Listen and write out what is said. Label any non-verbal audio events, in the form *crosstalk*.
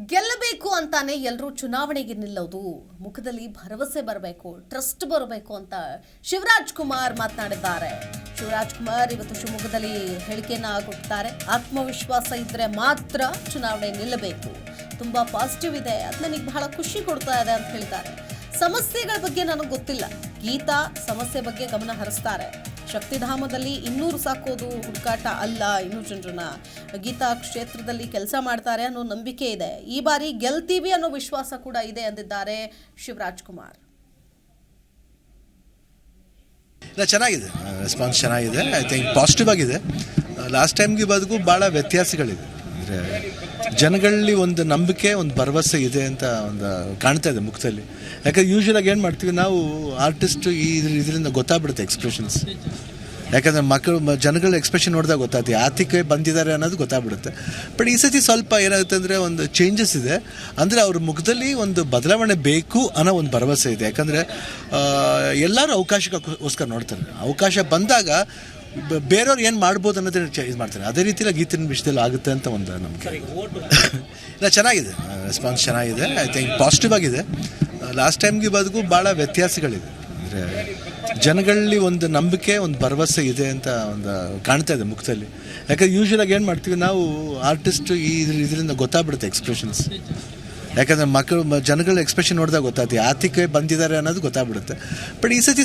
ಗೆಲ್ಲಬೇಕು ಅಂತಾನೆ ಎಲ್ಲರೂ ಚುನಾವಣೆಗೆ ನಿಲ್ಲೋದು. ಮುಖದಲ್ಲಿ ಭರವಸೆ ಬರಬೇಕು ಟ್ರಸ್ಟ್ ಬರಬೇಕು ಅಂತ ಶಿವರಾಜ್ ಕುಮಾರ್ ಮಾತನಾಡಿದ್ದಾರೆ. ಶಿವರಾಜ್ ಕುಮಾರ್ ಇವತ್ತು ಶಿವಮೊಗ್ಗದಲ್ಲಿ ಹೇಳಿಕೆಯನ್ನ ಕೊಟ್ಟಿದ್ದಾರೆ ಆತ್ಮವಿಶ್ವಾಸ ಇದ್ರೆ ಮಾತ್ರ ಚುನಾವಣೆ ನಿಲ್ಲಬೇಕು. ತುಂಬಾ ಪಾಸಿಟಿವ್ ಇದೆ. ಅದು ನನಗೆ ಬಹಳ ಖುಷಿ ಕೊಡ್ತಾ ಇದೆ ಅಂತ ಹೇಳಿದ್ದಾರೆ. ಸಮಸ್ಯೆಗಳ ಬಗ್ಗೆ ನನಗೆ ಗೊತ್ತಿಲ್ಲ. ಗೀತಾ ಸಮಸ್ಯೆ ಬಗ್ಗೆ ಗಮನ ಹರಿಸ್ತಾರೆ. ಶಕ್ತಿಧಾಮದಲ್ಲಿ ಇನ್ನೂರು ಸಾಕೋದು ಹುಡುಕಾಟ ಅಲ್ಲ ಇನ್ನೂ ಜನರನ್ನ. ಗೀತಾ ಕ್ಷೇತ್ರದಲ್ಲಿ ಕೆಲಸ ಮಾಡ್ತಾರೆ ಅನ್ನೋ ನಂಬಿಕೆ ಇದೆ. ಈ ಬಾರಿ ಗೆಲ್ತೀವಿ ಅನ್ನೋ ವಿಶ್ವಾಸ ಕೂಡ ಇದೆ ಅಂದಿದ್ದಾರೆ ಶಿವರಾಜ್ ಕುಮಾರ್. ಚೆನ್ನಾಗಿದೆ. ರೆಸ್ಪಾನ್ಸ್ ಚೆನ್ನಾಗಿದೆ. ಐ ಥಿಂಕ್ ಪಾಸಿಟಿವ್ ಆಗಿದೆ. ಲಾಸ್ಟ್ ಟೈಮ್ಗೆ ಬದುಕು ಭಾಳ ವ್ಯತ್ಯಾಸಗಳಿದೆ ಅಂದರೆ ಜನಗಳಲ್ಲಿ ಒಂದು ನಂಬಿಕೆ, ಒಂದು ಭರವಸೆ ಇದೆ ಅಂತ ಒಂದು ಕಾಣ್ತಾ ಇದೆ ಮುಖದಲ್ಲಿ. ಯಾಕಂದ್ರೆ ಯೂಶ್ವಲಾಗಿ ಏನು ಮಾಡ್ತೀವಿ, ನಾವು ಆರ್ಟಿಸ್ಟ್ ಈ ಇದರಿಂದ ಗೊತ್ತಾಗ್ಬಿಡುತ್ತೆ ಎಕ್ಸ್ಪ್ರೆಷನ್ಸ್ ಯಾಕಂದರೆ ಮಕ್ಕಳು ಜನಗಳ ಎಕ್ಸ್ಪ್ರೆಷನ್ ನೋಡಿದಾಗ ಗೊತ್ತಾಗ್ತದೆ. ಆತಿಕೆ ಬಂದಿದ್ದಾರೆ ಅನ್ನೋದು ಗೊತ್ತಾಗ್ಬಿಡುತ್ತೆ. ಬಟ್ ಈ ಸತಿ ಸ್ವಲ್ಪ ಏನಾಗುತ್ತೆ ಅಂದರೆ ಒಂದು ಚೇಂಜಸ್ ಇದೆ. ಅಂದರೆ ಅವ್ರ ಮುಖದಲ್ಲಿ ಒಂದು ಬದಲಾವಣೆ ಬೇಕು ಅನ್ನೋ ಒಂದು ಭರವಸೆ ಇದೆ. ಯಾಕಂದರೆ ಎಲ್ಲರೂ ಅವಕಾಶಕ್ಕೋಸ್ಕರ ನೋಡ್ತಾರೆ. ಅವಕಾಶ ಬಂದಾಗ ಬೇರೆಯವ್ರು ಏನು ಮಾಡ್ಬೋದು ಅನ್ನೋದನ್ನ ಚ ಇದು ಮಾಡ್ತಾರೆ. ಅದೇ ರೀತಿಯಲ್ಲಿ ಗೀತಿನ ವಿಷಯದಲ್ಲಿ ಆಗುತ್ತೆ ಅಂತ ಒಂದು ನಮಗೆ *laughs* ಇಲ್ಲ ಚೆನ್ನಾಗಿದೆ. ರೆಸ್ಪಾನ್ಸ್ ಚೆನ್ನಾಗಿದೆ. ಐ ಥಿಂಕ್ ಪಾಸಿಟಿವ್ ಆಗಿದೆ. ಲಾಸ್ಟ್ ಟೈಮ್ಗೆ ಬದಗೂ ಭಾಳ ವ್ಯತ್ಯಾಸಗಳಿದೆ ಅಂದರೆ ಜನಗಳಲ್ಲಿ ಒಂದು ನಂಬಿಕೆ ಒಂದು ಭರವಸೆ ಇದೆ ಅಂತ ಒಂದು ಕಾಣ್ತಾ ಇದೆ ಮುಖದಲ್ಲಿ. ಯಾಕಂದ್ರೆ ಯೂಶ್ವಲಾಗಿ ಏನು ಮಾಡ್ತೀವಿ ನಾವು ಆರ್ಟಿಸ್ಟ್ ಈ ಇದರಿಂದ ಗೊತ್ತಾಗ್ಬಿಡುತ್ತೆ ಎಕ್ಸ್ಪ್ರೆಷನ್ಸ್ ಯಾಕಂದರೆ ಮಕ್ಕಳು ಜನಗಳ ಎಕ್ಸ್ಪ್ರೆಷನ್ ನೋಡಿದಾಗ ಗೊತ್ತಾಗ್ತದೆ. ಆತಿಕೆ ಬಂದಿದ್ದಾರೆ ಅನ್ನೋದು ಗೊತ್ತಾಗ್ಬಿಡುತ್ತೆ. ಬಟ್ ಈ ಸತಿ